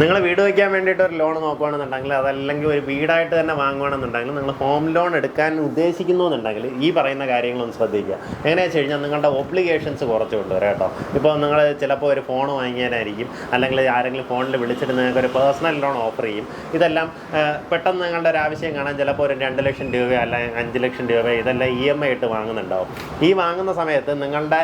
നിങ്ങൾ വീട് വയ്ക്കാൻ വേണ്ടിയിട്ട് ഒരു ലോൺ നോക്കുകയാണെന്നുണ്ടെങ്കിൽ അതല്ലെങ്കിൽ ഒരു വീടായിട്ട് തന്നെ വാങ്ങുകയാണെന്നുണ്ടെങ്കിൽ നിങ്ങൾ ഹോം ലോൺ എടുക്കാൻ ഉദ്ദേശിക്കുന്നു എന്നുണ്ടെങ്കിൽ ഈ പറയുന്ന കാര്യങ്ങളൊന്ന് ശ്രദ്ധിക്കുക. എങ്ങനെയാണെന്ന് വെച്ച് കഴിഞ്ഞാൽ നിങ്ങളുടെ ഒബ്ലിഗേഷൻസ് കുറച്ച് കൊണ്ടുവരാം കേട്ടോ. ഇപ്പോൾ നിങ്ങൾ ചിലപ്പോൾ ഒരു ഫോൺ വാങ്ങിയാനായിരിക്കും അല്ലെങ്കിൽ ആരെങ്കിലും ഫോണിൽ വിളിച്ചിട്ട് നിങ്ങൾക്ക് ഒരു പേഴ്സണൽ ലോൺ ഓഫർ ചെയ്യും. ഇതെല്ലാം പെട്ടെന്ന് നിങ്ങളുടെ ഒരു ആവശ്യം കാണാൻ ചിലപ്പോൾ ഒരു രണ്ട് ലക്ഷം രൂപ അല്ലെങ്കിൽ അഞ്ച് ലക്ഷം രൂപ ഇതെല്ലാം ഇ എം ഐ ഇട്ട് വാങ്ങുന്നുണ്ടാവും. ഈ വാങ്ങുന്ന സമയത്ത് നിങ്ങളുടെ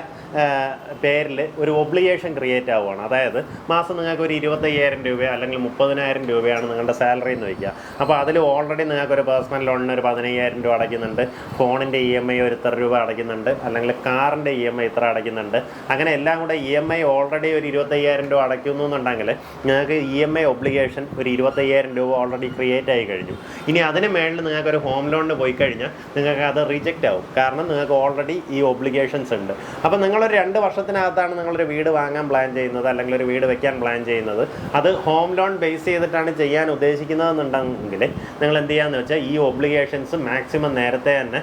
പേരിൽ ഒരു ഒബ്ലിഗേഷൻ ക്രിയേറ്റ് ആവുകയാണ് അതായത് മാസം നിങ്ങൾക്ക് ഒരു ഇരുപത്തയ്യായിരം രൂപ അല്ലെങ്കിൽ മുപ്പതിനായിരം രൂപയാണ് നിങ്ങളുടെ സാലറി എന്ന് വയ്ക്കുക അപ്പോൾ അതിൽ ഓൾറെഡി നിങ്ങൾക്ക് ഒരു പേഴ്സണൽ ലോണിന് ഒരു പതിനയ്യായിരം രൂപ അടയ്ക്കുന്നുണ്ട്. ഫോണിന്റെ ഇ എം ഐ ഒരു ഇത്ര രൂപ അടയ്ക്കുന്നുണ്ട്. അല്ലെങ്കിൽ കാറിന്റെ ഇ എം ഐ ഇത്ര അടയ്ക്കുന്നുണ്ട്. അങ്ങനെ എല്ലാം കൂടെ ഇ എം ഐ ഓൾറെഡി ഒരു ഇരുപത്തയ്യായിരം രൂപ അടയ്ക്കുന്നു എന്നുണ്ടെങ്കിൽ നിങ്ങൾക്ക് ഇ എം ഐ ഒബ്ലിഗേഷൻ ഒരു ഇരുപത്തയ്യായിരം രൂപ ഓൾറെഡി ക്രിയേറ്റ് ആയി കഴിഞ്ഞു. ഇനി അതിന് മേളിൽ നിങ്ങൾക്ക് ഒരു ഹോം ലോണിന് പോയി കഴിഞ്ഞാൽ നിങ്ങൾക്ക് അത് റിജക്റ്റ് ആവും. കാരണം നിങ്ങൾക്ക് ഓൾറെഡി ഈ ഒബ്ലിഗേഷൻസ് ഉണ്ട്. അപ്പോൾ നിങ്ങളൊരു രണ്ട് വർഷത്തിനകത്താണ് നിങ്ങളൊരു വീട് വാങ്ങാൻ പ്ലാൻ ചെയ്യുന്നത് അല്ലെങ്കിൽ ഒരു വീട് വെക്കാൻ പ്ലാൻ ചെയ്യുന്നത്. അത് ഹോം ലോൺ ബേസ് ചെയ്തിട്ടാണ് ചെയ്യാൻ ഉദ്ദേശിക്കുന്നതെന്നുണ്ടെങ്കിൽ നിങ്ങൾ എന്ത് ചെയ്യാന്ന് വെച്ചാൽ ഈ ഒബ്ലിഗേഷൻസ് മാക്സിമം നേരത്തെ തന്നെ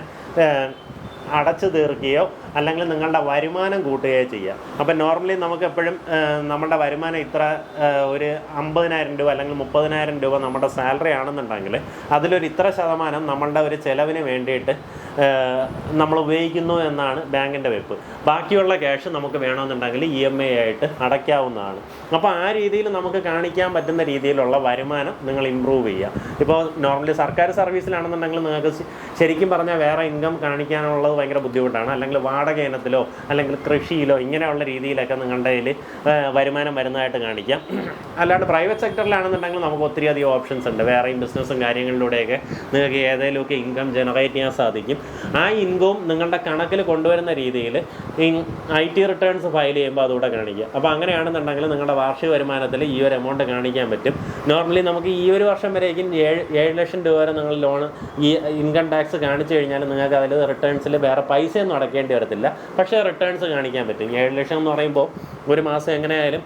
അടച്ചു തീർക്കുകയോ അല്ലെങ്കിൽ നിങ്ങളുടെ വരുമാനം കൂട്ടുകയോ ചെയ്യുക. അപ്പം നോർമലി നമുക്ക് എപ്പോഴും നമ്മുടെ വരുമാനം ഇത്ര ഒരു അമ്പതിനായിരം രൂപ അല്ലെങ്കിൽ മുപ്പതിനായിരം രൂപ നമ്മുടെ സാലറി ആണെന്നുണ്ടെങ്കിൽ അതിലൊരു ഇത്ര ശതമാനം നമ്മളുടെ ഒരു ചിലവിന് വേണ്ടിയിട്ട് നമ്മൾ ഉപയോഗിക്കുന്നു എന്നാണ് ബാങ്കിന്റെ വെപ്പ്. ബാക്കിയുള്ള ക്യാഷ് നമുക്ക് വേണമെന്നുണ്ടെങ്കിൽ ഇ എം ഐ ആയിട്ട് അടയ്ക്കാവുന്നതാണ്. അപ്പോൾ ആ രീതിയിൽ നമുക്ക് കാണിക്കാൻ പറ്റുന്ന രീതിയിലുള്ള വരുമാനം നിങ്ങൾ ഇമ്പ്രൂവ് ചെയ്യുക. ഇപ്പോൾ നോർമലി സർക്കാർ സർവീസിലാണെന്നുണ്ടെങ്കിൽ നിങ്ങൾക്ക് ശരിക്കും പറഞ്ഞാൽ വേറെ ഇൻകം കാണിക്കാനുള്ളത് ഭയങ്കര ബുദ്ധിമുട്ടാണ്. അല്ലെങ്കിൽ വാടക ഇനത്തിലോ അല്ലെങ്കിൽ കൃഷിയിലോ ഇങ്ങനെയുള്ള രീതിയിലൊക്കെ നിങ്ങളുടെ കയ്യിൽ വരുമാനം വരുന്നതായിട്ട് കാണിക്കാം. അല്ലാണ്ട് പ്രൈവറ്റ് സെക്ടറിലാണെന്നുണ്ടെങ്കിൽ നമുക്ക് ഒത്തിരി അധികം ഓപ്ഷൻസ് ഉണ്ട്. വേറെയും ബിസിനസ്സും കാര്യങ്ങളിലൂടെയൊക്കെ നിങ്ങൾക്ക് ഏതെങ്കിലുമൊക്കെ ഇൻകം ജനറേറ്റ് ചെയ്യാൻ സാധിക്കും. ആ ഇൻകവും നിങ്ങളുടെ കണക്കിൽ കൊണ്ടുവരുന്ന രീതിയിൽ ഐ ടി റിട്ടേൺസ് ഫയൽ ചെയ്യുമ്പോൾ അതുകൂടെ കാണിക്കുക. അപ്പോൾ അങ്ങനെയാണെന്നുണ്ടെങ്കിൽ നിങ്ങളുടെ വാർഷിക വരുമാനത്തിൽ ഈ ഒരു എമൗണ്ട് കാണിക്കാൻ പറ്റും. നോർമലി നമുക്ക് ഈ ഒരു വർഷം വരേക്കും ഏഴ് ഏഴ് ലക്ഷം രൂപ വരെ നിങ്ങൾ ലോൺ ഈ ഇൻകം ടാക്സ് കാണിച്ചു കഴിഞ്ഞാൽ നിങ്ങൾക്ക് അതിൽ റിട്ടേൺസിൽ വേറെ പൈസയൊന്നും അടക്കേണ്ടി വരത്തില്ല. പക്ഷേ റിട്ടേൺസ് കാണിക്കാൻ പറ്റും. ഏഴ് ലക്ഷം എന്ന് പറയുമ്പോൾ ഒരു മാസം എങ്ങനെയായാലും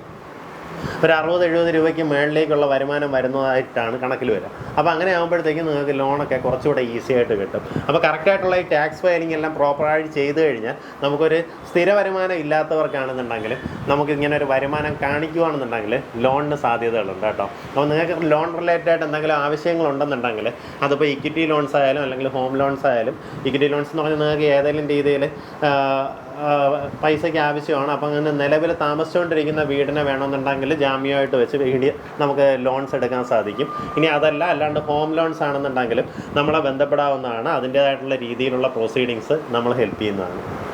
ഒരു അറുപത് എഴുപത് രൂപയ്ക്ക് മേളിലേക്കുള്ള വരുമാനം വരുന്നതായിട്ടാണ് കണക്കിൽ വരിക. അപ്പോൾ അങ്ങനെ ആകുമ്പോഴത്തേക്കും നിങ്ങൾക്ക് ലോണൊക്കെ കുറച്ചുകൂടെ ഈസി ആയിട്ട് കിട്ടും. അപ്പോൾ കറക്റ്റായിട്ടുള്ള ഈ ടാക്സ് ഫയലിംഗ് എല്ലാം പ്രോപ്പറായിട്ട് ചെയ്ത് കഴിഞ്ഞാൽ നമുക്കൊരു സ്ഥിര വരുമാനം ഇല്ലാത്തവർക്കാണെന്നുണ്ടെങ്കിൽ നമുക്ക് ഇങ്ങനെ ഒരു വരുമാനം കാണിക്കുകയാണെന്നുണ്ടെങ്കിൽ ലോണിന് സാധ്യതകളുണ്ട് കേട്ടോ. അപ്പോൾ നിങ്ങൾക്ക് ലോൺ റിലേറ്റഡ് ആയിട്ട് എന്തെങ്കിലും ആവശ്യങ്ങളുണ്ടെന്നുണ്ടെങ്കിൽ അതിപ്പോൾ ഇക്വിറ്റി ലോൺസ് ആയാലും അല്ലെങ്കിൽ ഹോം ലോൺസ് ആയാലും ഇക്വിറ്റി ലോൺസ് എന്ന് പറഞ്ഞാൽ നിങ്ങൾക്ക് ഏതെങ്കിലും രീതിയിൽ പൈസയ്ക്ക് ആവശ്യമാണ്. അപ്പം അങ്ങനെ നിലവിൽ താമസിച്ചുകൊണ്ടിരിക്കുന്ന വീടിനെ വേണമെന്നുണ്ടെങ്കിൽ ജാമ്യമായിട്ട് വെച്ച് വീട് നമുക്ക് ലോൺസ് എടുക്കാൻ സാധിക്കും. ഇനി അതല്ല അല്ലാണ്ട് ഹോം ലോൺസ് ആണെന്നുണ്ടെങ്കിലും നമ്മളെ ബന്ധപ്പെടാവുന്നതാണ്. അതിന്റേതായിട്ടുള്ള രീതിയിലുള്ള പ്രൊസീഡിങ്സ് നമ്മൾ ഹെൽപ്പ് ചെയ്യുന്നതാണ്.